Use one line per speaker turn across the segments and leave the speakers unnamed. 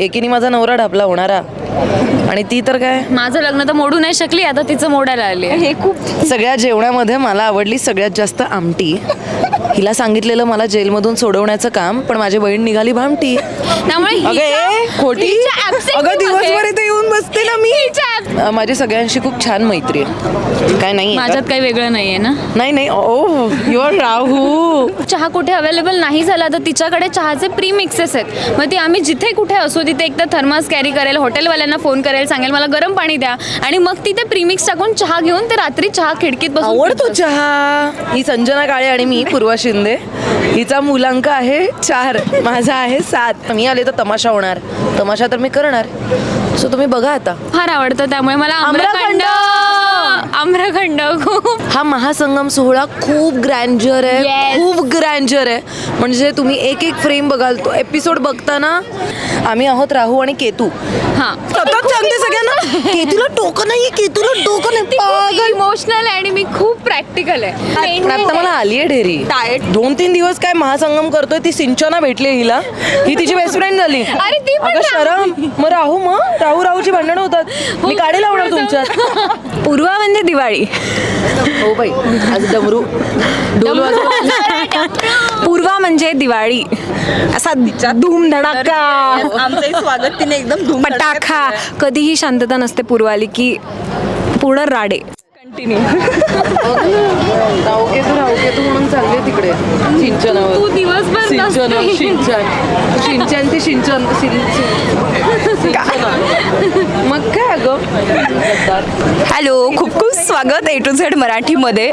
एकीने माझा नवरा ढापला होणारा. आणि ती तर काय?
माझं लग्न तर मोडू नाही शकली आता तिचं मोडायला आली हे खूप
सगळ्या जेवणामध्ये मला आवडली सगळ्यात जास्त आमटी. हिला सांगितलेलं मला जेलमधून सोडवण्याचं काम पण माझी बहीण निघाली भामटी.
त्यामुळे
अगं
हिच्या-
ए, खोटी?
हिच्या absent
अगं
मध्ये-
दिवसभर इथे येऊन बसते ना मी. अं, माझी सगळ्यांशी खूप छान मैत्री आहे. काय नाही?
माझ्यात काही वेगळं नाहीये ना?
नाही नाही ओ युअर राहू.
चहा कुठे अवेलेबल नाही झाला तर तिच्याकडे चहाचे प्री मिक्सेस आहेत. मग ती आम्ही जिथे कुठे असू तिथे एक तर थर्मास कॅरी करेल हॉटेलवाल्यांना फोन करेल सांगेल मला गरम पाणी द्या. आणि मग तिथे प्रीमिक्स टाकून चहा घेऊन ते रात्री चहा खिडकीत बसून
आवडतो
पितो.
चहा. ही संजना काळे आणि मी पूर्वा शिंदे. हिचा मुलांक आहे चार माझा आहे सात. मी आले तर तमाशा होणार. तमाशा तर मी करणार. सो तुम्ही बघा आता.
फार आवडतं त्यामुळे मला आम्रखंड. आम्रखंड! खूप.
हा महासंगम सोहळा खूप ग्रँजर आहे.
Yes.
खूप ग्रँजर आहे. म्हणजे तुम्ही एक एक फ्रेम बघाल तो एपिसोड बघताना आम्ही आहोत राहू आणि केतू.
हा.
सतत सांगते सगळ्यांना केतूला डोकं नाही केतूला डोकं नाही. पागल.
इमोशनल आणि मी खूप
आता मला आली आहे ढेरी. दोन तीन दिवस काय महासंगम करतोय ती सिंचना भेटली हिला. ही तिची बेस्ट फ्रेंड झाली.
अरे ती पण
अगं. शरम. मग राहू मग. राहू राहूची भांडणं होतात. मी काढे लावणार तुमच्यात.
पूर्वा म्हणजे दिवाळी.
हो बाई. आज डमरू. डोल
पूर्वा म्हणजे दिवाळी. असा धूम धडाका.
आमचंही स्वागत तिने एकदम धूम
पटाखा. कधीही शांतता नसते पूर्वाली की पूर्ण राडे. कंटिन्यू
राहू राहू केतू म्हणून चालले तिकडे सिंचनावर
तू दिवसभर
सिंचन. सिंचन सिंचन ते सिंचन. मग काय अगं?
हॅलो खूप खूप स्वागत ए टू झेड मराठीमध्ये.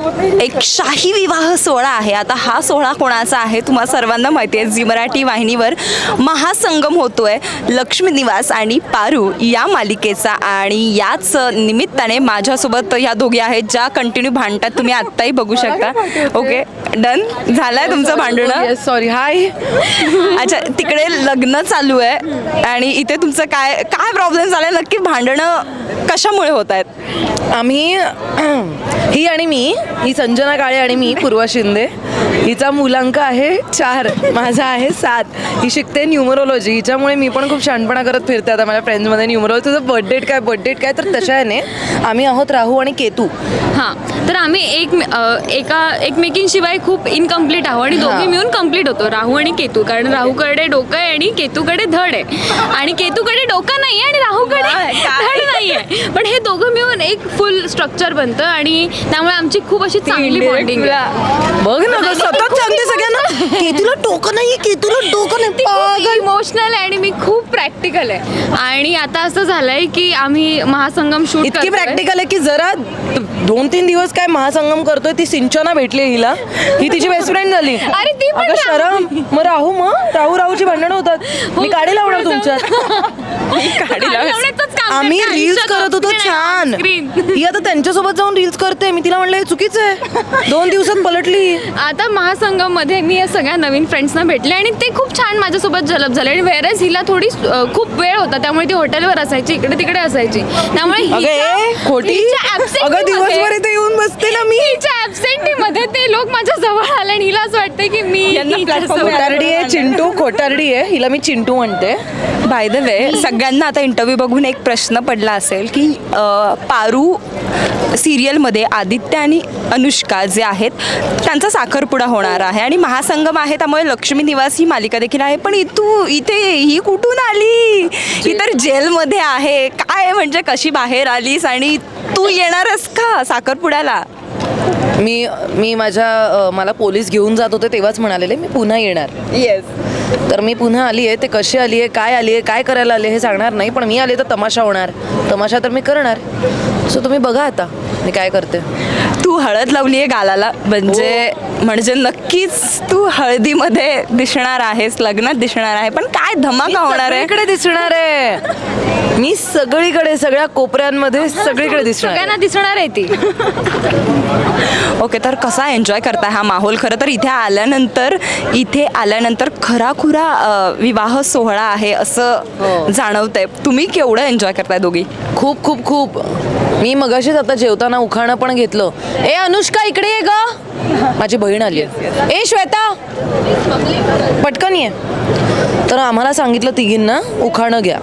एक शाही विवाह सोहळा आहे. आता हा सोहळा कोणाचा आहे तुम्हाला सर्वांना माहिती आहे. झी मराठी वाहिनीवर महासंगम होतोय. लक्ष्मी निवास आणि पारू या मालिकेचा आणि याच निमित्ताने माझ्यासोबत ह्या दोघी आहेत ज्या कंटिन्यू भांडतात. तुम्ही आत्ताही बघू शकता. ओके डन झालंय तुमचं भांडणं?
सॉरी हाय
अच्छा तिकडे लग्न चालू आहे आणि इथे तुमचं काय काय प्रॉब्लेम झाला नक्की भांडणं कशामुळे होत आहेत?
आम्ही ही आणि मी ही संजना काळे आणि मी पूर्वा शिंदे. हिचा मुलांक आहे चार माझा आहे सात. ही शिकते न्यूमरोलॉजी. हिच्यामुळे मी पण खूप शहाणपणा करत फिरते आता माझ्या फ्रेंड्समध्ये न्यूमरोलॉजी. तुझं बर्थडेट काय? बर्थडेट काय? तर तशाने आम्ही आहोत राहू आणि केतू.
हां तर आम्ही एक एका एकमेकींशिवाय खूप इनकम्प्लीट आहोत आणि दोघे. मिळून कंप्लीट होतो राहू आणि केतू. कारण राहूकडे डोकं आहे आणि केतूकडे धड आहे. आणि केतूकडे डोकं नाही आहे आणि राहूकडे धड नाही आहे पण हे दोघं मिळून एक फुल स्ट्रक्चर बनतं आणि त्यामुळे आमची खूप अशी चांगली बॉन्डिंग आहे.
बघ ना सतत सांगते सगळ्यांना केतूला डोकं नाही केतूला डोकं नाही. पागल.
इमोशनल आणि मी खूप प्रॅक्टिकल आहे. आणि आता असं झालंय की आम्ही महासंगम शूट
इतकी प्रॅक्टिकल आहे की जरा दोन तीन दिवस काय महासंगम करतोय ती सिंचना भेटली हिला. ही तिची बेस्ट फ्रेंड झाली.
अरे ती पण
अगं शरम. मग राहू मग. राहू राहूची भांडणं होतात. मी काढे लावणार तुमच्यात. आम्ही रील्स करत होतो छान. ही आता त्यांच्यासोबत जाऊन रील्स करते. मी तिला म्हणलं हे चुकीचं आहे. दोन दिवसात पलटली.
आता महासंगममध्ये मी या सगळ्या नवीन फ्रेंड्सना भेटले आणि ते खूप छान माझ्यासोबत जलप झाले. आणि वेळेस हिला थोडी अ, खूप वेळ होता त्यामुळे ती हॉटेलवर असायची इकडे तिकडे असायची. त्यामुळे
अगं
हिच्या-
ए, खोटी?
हिच्या absentee
अगं दिवसभर
मध्ये-
इथे येऊन बसते ना मी.
हिच्या ऍबसेंटी मध्ये ते लोक माझ्या जवळ आले आणि हिला असं वाटतं की मी
खोटारडी आहे चिंटू खोटारडी आहे. हिला मी चिंटू म्हणते.
बाय द वे सगळ्यांना आता इंटरव्ह्यू बघून एक प्रश्न पडला असेल की अ, पारू सिरियलमध्ये आदित्य आणि अनुष्का जे आहेत त्यांचा साखरपुडा होणार आहे आणि महासंगम आहे त्यामुळे लक्ष्मी निवास ही मालिका देखील आहे. पण इथू इथे ही कुठून आली? ही तर जेलमध्ये आहे. काय म्हणजे कशी बाहेर आलीस आणि तू येणारस का साखरपुड्याला?
मी मी माझ्या मला पोलीस घेऊन जात होते तेव्हाच म्हणालेले मी पुन्हा येणार.
येस
तर मी पुन्हा आली आहे ते कशी आली आहे काय आली आहे काय करायला आली आहे हे सांगणार नाही पण मी आले तर तमाशा होणार. तमाशा तर मी करणार. सो तुम्ही बघा आता मी काय करते.
तू हळद लावली आहे गालाला. म्हणजे म्हणजे नक्कीच तू हळदीमध्ये दिसणार आहेस लग्नात दिसणार आहे. पण काय धमाका होणार आहे?
सगळीकडे दिसणार आहे. मी सगळीकडे सगळ्या कोपऱ्यांमध्ये सगळीकडे दिसणार.
सगळ्यांना दिसणार आहे ती.
ओके तर कसा एन्जॉय करताय हा माहोल? खरं तर इथे आल्यानंतर इथे आल्यानंतर खराखुरा अ, विवाह सोहळा आहे असं
हो.
जाणवतंय. तुम्ही केवढं एन्जॉय करताय दोघी?
खूप खूप खूप. मी मगाशीच आता जेवताना उखाणं पण घेतलं. ए अनुष्का इकडे ये ग. माझी बहीण आली आहे. ए श्वेता. पटकन ये. तर आम्हाला सांगितलं तिघींना उखाणं घ्या.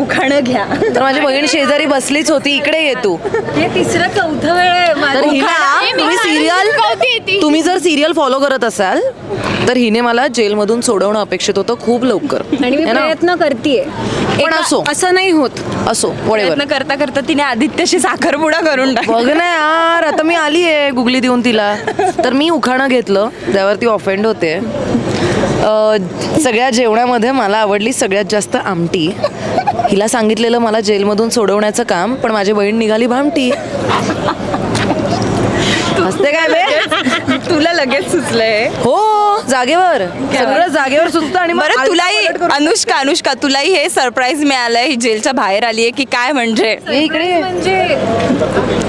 उखाणं घ्या.
तर माझी बहीण शेजारी बसलीच होती. इकडे ये तू.
हे तिसरं चौथं वेळ आहे
तर हिला तुम्ही सिरियल तुम्ही जर सिरियल फॉलो करत असाल तर हिने मला जेलमधून सोडवणं अपेक्षित होतं खूप लवकर.
आणि मी? प्रयत्न करते
पण असो.
असं नाही होत.
असो वळेवर
प्रयत्न करता करता तिने आदित्यशी साखरपुडा करून टाकला.
बघ ना यार आता मी आली आहे गुगली देऊन तिला. तर मी उखाणं घेतलं त्यावर ती ऑफेंड होते. अं, सगळ्या जेवणामध्ये मला आवडली सगळ्यात जास्त आमटी. हिला सांगितलेलं मला जेलमधून सोडवण्याचं काम पण माझी बहीण निघाली भामटी. हसते काय बे?
तुला लगेच सुचलंय.
हो जागेवर. सगळं जागेवर सुचतं आणि
बरं तुलाही अनुष्का अनुष्का तुलाही हे सरप्राईज मिळालंय. ही जेलच्या बाहेर आली आहे की काय म्हणजे?
ये इकडे.
म्हणजे?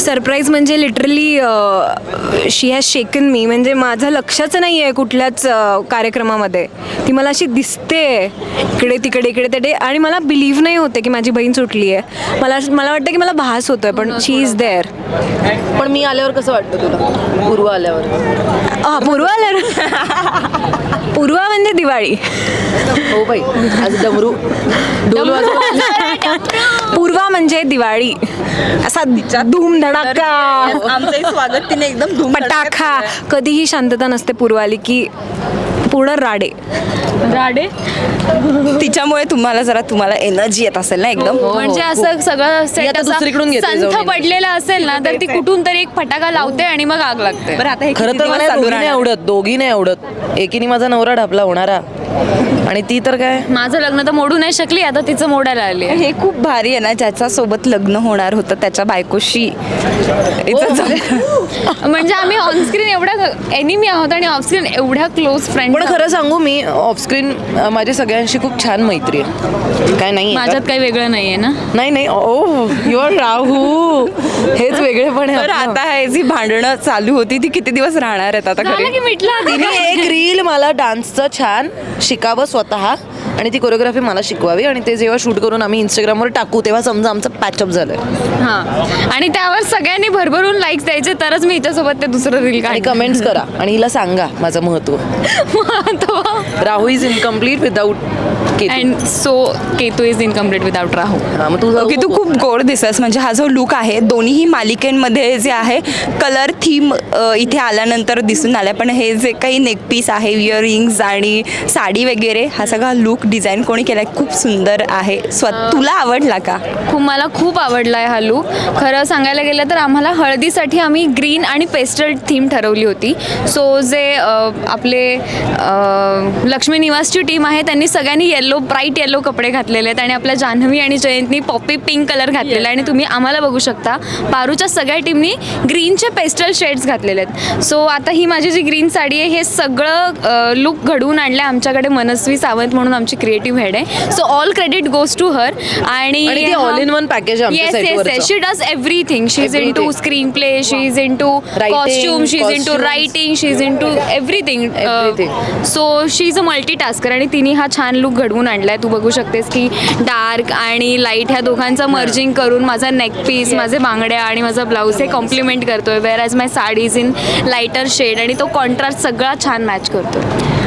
सरप्राईज म्हणजे लिटरली शी हॅज शेकन मी म्हणजे माझं लक्षच नाही आहे कुठल्याच कार्यक्रमामध्ये. ती मला अशी दिसते. इकडे तिकडे इकडे तिकडे. आणि मला बिलीव्ह नाही होते की माझी बहीण सुटली आहे मला मला वाटतं की मला भास होतोय पण शी इज देअर
पण मी आल्यावर कसं वाटतं तुला? पूर्व आल्यावर.
हा पूर्वा आल्यावर? पूर्वा म्हणजे दिवाळी.
हो बाई आज डमरू. डोल वाजव
पूर्वा म्हणजे दिवाळी. असा धूम धडाका
आमचंही स्वागत तिने एकदम धूम
पटाखा. कधीही शांतता नसते पूर्वा आली की पूर्ण राडे. राडे?
तिच्यामुळे तुम्हाला जरा तुम्हाला एनर्जी येत असेल ना एकदम.
म्हणजे असं सगळं set असा
दुसरीकडून
संथ
जाऊन.
पडलेला असेल ना तर ती कुठून तरी एक फटाका लावते आणि मग आग लागते.
बरं आता हे
खरं
किती
तर
दिवस
मला
चालू
दोघी नाही
राहणार?
आवडत दोघी नाही आवडत एकीने माझा नवरा ढापला होणारा. आणि ती तर काय?
माझं लग्न तर मोडू नाही शकली आता तिचं मोडायला आली
हे खूप भारी आहे ना ज्याच्या सोबत लग्न होणार होतं त्याच्या बायकोशी. जम-
म्हणजे आम्ही ऑनस्क्रीन एवढ्या एनिमी आहोत आणि ऑफस्क्रीन एवढ्या क्लोज फ्रेंड
पण खरं सांगू मी ऑफस्क्रीन माझी सगळ्यांशी खूप छान मैत्री आहे. काय नाही
माझ्यात काही वेगळं नाहीये ना?
नाही नाही ओ युअर राहू हेच वेगळे पण.
आता हे जी भांडणं चालू होती ती किती दिवस राहणार आहेत आता
झालं
खरी?
की मिटलं
तिने एक रील मला डान्सचं छान शिकावं स्वतः. आणि ती कोरिओग्राफी मला शिकवावी. आणि ते जेव्हा शूट करून आम्ही इंस्टाग्रामवर टाकू तेव्हा समजा आमचं पॅचअप झालंय.
हा. आणि त्यावर सगळ्यांनी भरभरून लाईक्स द्यायचे तरच मी हिच्यासोबत ते दुसरं रील
आणि कमेंट्स करा. आणि हिला सांगा माझं
महत्त्व.
Rahu is incomplete without Ketu.
And so Ketu is incomplete without Rahu.
हा, मग तू
ओके तू खूप गोड दिसस. म्हणजे हा जो लुक आहे दोन्ही मालिकेंमध्ये जे आहे कलर थीम इथे आल्यानंतर दिसून आला पण हे जे काही नेकपीस आहे इयरिंग्स आणि साडी वगैरे हा सगळा लुक डिझाईन कोणी केलाय खूप सुंदर आहे. स्व तुला आवडला का?
खूप मला खूप आवडला आहे हा लूक खरं सांगायला गेलं तर आम्हाला हळदीसाठी आम्ही ग्रीन आणि पेस्टल थीम ठरवली होती. सो जे आपले लक्ष्मी निवासची टीम आहे त्यांनी सगळ्यांनी येल्लो ब्राईट येल्लो कपडे घातलेले आहेत आणि आपल्या जान्हवी आणि जयंतनी पॉपी पिंक कलर घातलेला आहे आणि तुम्ही आम्हाला बघू शकता पारूच्या सगळ्या टीमनी ग्रीनचे पेस्टल शेड्स घातलेले आहेत. सो आता ही माझी जी ग्रीन साडी आहे हे सगळं लुक घडवून आणलं आमच्याकडे. मनस्वी सावंत म्हणून आमची क्रिएटिव्ह हेड आहे. So all credit goes to her आणि
one package आहे आमच्या
yes yes. Yes she does everything she is into. Screenplay she is into costume she is into. Writing she is into everything. So she is a multitasker आणि तिने हा छान look घडवून आणलाय. तू बघू शकतेस की डार्क आणि लाइट ह्या दोघांचं मर्जिंग करून माझा नेक पीस माझे बांगड्या आणि माझा ब्लाऊज हे कॉम्प्लिमेंट करतोय. Whereas my saris in lighter shade आणि तो कॉन्ट्रास्ट सगळा छान मॅच करतो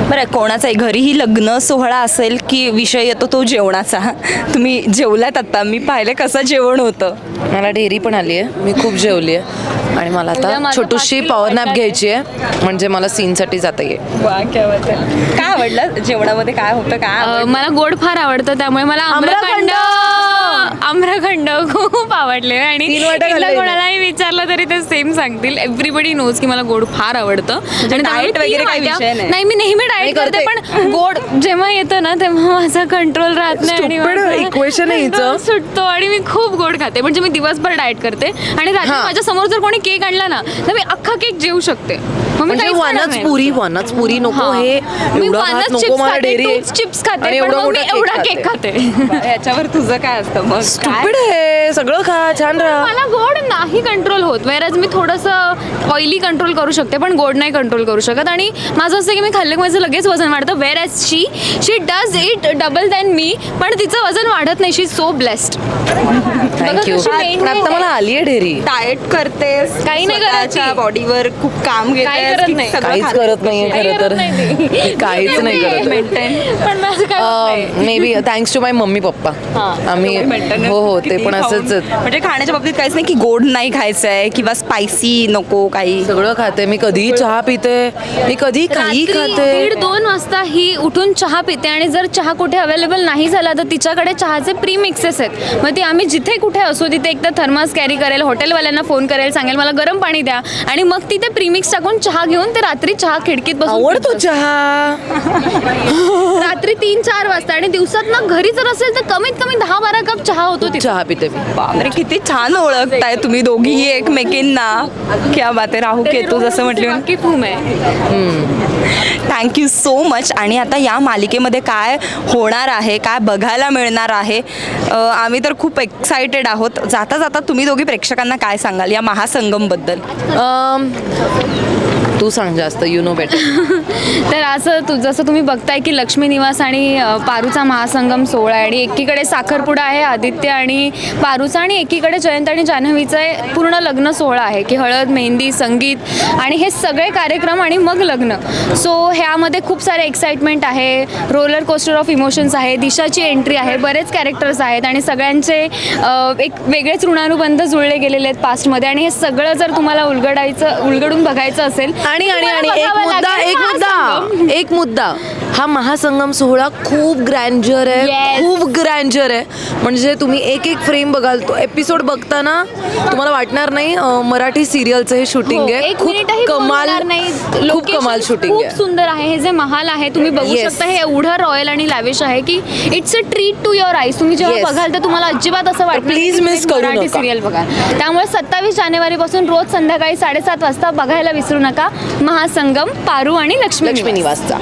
बरं कोणाचाही घरीही लग्न सोहळा असेल की विषय येतो तो जेवणाचा? तुम्ही जेवलात आता? मी पाहिलं कसं जेवण होतं.
मला ढेरी पण आली आहे. मी खूप जेवली आहे. आणि मला आता छोटूशी पॉवर नॅप घ्यायची आहे. म्हणजे मला सीनसाठी जाता येईल.
काय आवडलं? जेवणामध्ये काय होतं? काय?
मला गोड फार आवडतं. त्यामुळे मला आम्रखंड! आम्रखंड खूप आवडले आणि
तीन वाट्या
एकदा
खाल्ले.
कोणालाही विचारलं तरी ते सेम सांगतील एव्हरीबडी नोज की मला गोड फार आवडतं आणि त्यामुळे
diet
तीन
वगैरे काही
वाट्या-
विषय नाही.
नाही मी नेहमी डाएट
नाही
करते पण गोड जेव्हा येतं ना तेव्हा माझा कंट्रोल राहत नाही आणि
Stupid
माझा
equation आहे हिचं.
control सुटतो आणि मी खूप गोड खाते म्हणजे मी दिवसभर डाएट करते आणि रात्री
हा.
माझ्यासमोर जर कोणी केक आणला ना तर मी अख्खा केक जेवू शकते मग मी
म्हणजे
काहीच खाणार
वनच
नाही.
पुरी वनच पुरी नको
हा.
हे.
मी
एवढा भात
वनच
नको
चिप्स
मला
खाते
डेअरी.
टूच चिप्स खाते पण
एवढा
मग मी एवढा
केक खाते.
याच्यावर तुझं काय असतं? मग
स्टुपिड आहे. सगळं खा छान राहा.
मला गोड नाही कंट्रोल होत. वेरज मी थोडंसं ऑइली कंट्रोल करू शकते पण गोड नाही कंट्रोल करू शकत. आणि माझं असं की मी खाल्लं की माझं लगेच वजन वाढतं. Whereas she she does it double than मी पण तिचं वजन वाढत नाही. शी सो ब्लेस्ड
थँक्यू पण आता मला आली आहे ढेरी
डाएट करतेस.
काही नाही ती.
बॉडीवर खूप काम
काही करत नाही.
काहीच? करत नाहीये
काही
खरं तर
नाही
काहीच नाही करत.
पण माझं काय होत नाही.
Maybe thanks to my mummy papa
हां.
आम्ही हो हो ते पण. असंच.
म्हणजे खाण्याच्या बाबतीत काहीच नाही की गोड नाही खायचं आहे किंवा स्पायसी नको काही
सगळं खाते मी कधी चहा पिते मी कधी काही
रात्री
खाते
दीड दोन वाजता ही उठून चहा पिते आणि जर चहा कुठे अवेलेबल नाही झाला तर तिच्याकडे चहाचे प्री मिक्सेस आहेत मग ती आम्ही जिथे कुठे असू तिथे एकदा थर्मास कॅरी करेल हॉटेलवाल्यांना फोन करेल सांगेल मला गरम पाणी द्या आणि मग तिथे प्रीमिक्स टाकून चहा घेऊन ते रात्री चहा खिडकीत बसून
आवडतो
पित
चहा.
रात्री तीन चार वाजता आणि दिवसात ना घरी जर असेल तर कमीत कमी दहा बारा कप चहा होतो तिथे.
चहा पिते मी.
बापरे किती छान ओळखताय तुम्ही दोघीही एकमेकींना क्या बात आहे राहू केतू जसं म्हटलं
बाकी फूम आहे.
थँक्यू सो मच आणि आता या मालिकेमध्ये काय होणार आहे काय बघायला मिळणार आहे आम्ही तर खूप एक्सायटेड आहोत. जाता जाता तुम्ही दोघी प्रेक्षकांना काय सांगाल या महासंगमबद्दल?
तू सांग जास्त यु नो बेटर
तर असं तू जसं तुम्ही बघताय की लक्ष्मी निवास आणि पारूचा महासंगम सोहळा आहे आणि एकीकडे साखरपुडा आहे आदित्य आणि पारूचा आणि एकीकडे जयंत आणि जान्हवीचा आहे पूर्ण लग्न सोहळा आहे की हळद मेहंदी संगीत आणि हे सगळे कार्यक्रम आणि मग लग्न. सो ह्यामध्ये खूप सारे एक्साइटमेंट आहे. रोलर कोस्टर ऑफ इमोशन्स आहे. दिशाची एंट्री आहे. बरेच कॅरेक्टर्स आहेत आणि सगळ्यांचे एक वेगळेच ऋणानुबंध जुळले गेलेले आहेत पास्टमध्ये आणि हे सगळं जर तुम्हाला उलगडायचं उलगडून बघायचं असेल
आणि आणि आणि एक मुद्दा एक. मुद्दा एक मुद्दा. हा महासंगम सोहळा खूप ग्रँजर आहे. खूप ग्रँजर आहे. म्हणजे तुम्ही एक एक फ्रेम बघाल तो एपिसोड बघताना तुम्हाला वाटणार नाही मराठी सिरियलचं हे शूटिंग
हो,
आहे. खूप कमाल खूप कमाल शूटिंग
खूप सुंदर आहे हे जे महाल आहे तुम्ही बघू
Yes.
शकता हे एवढं रॉयल आणि लॅविश आहे की it's a treat to your eyes तुम्ही जेव्हा
Yes.
बघाल तर तुम्हाला अजिबात असं वाटतं
please miss करू
मराठी
नका.
सिरियल बघा त्यामुळे सत्तावीस जानेवारीपासून रोज संध्याकाळी साडेसात वाजता बघायला विसरू नका महासंगम पारू आणि लक्ष्मी
लक्ष्मी
निवास.
निवासचा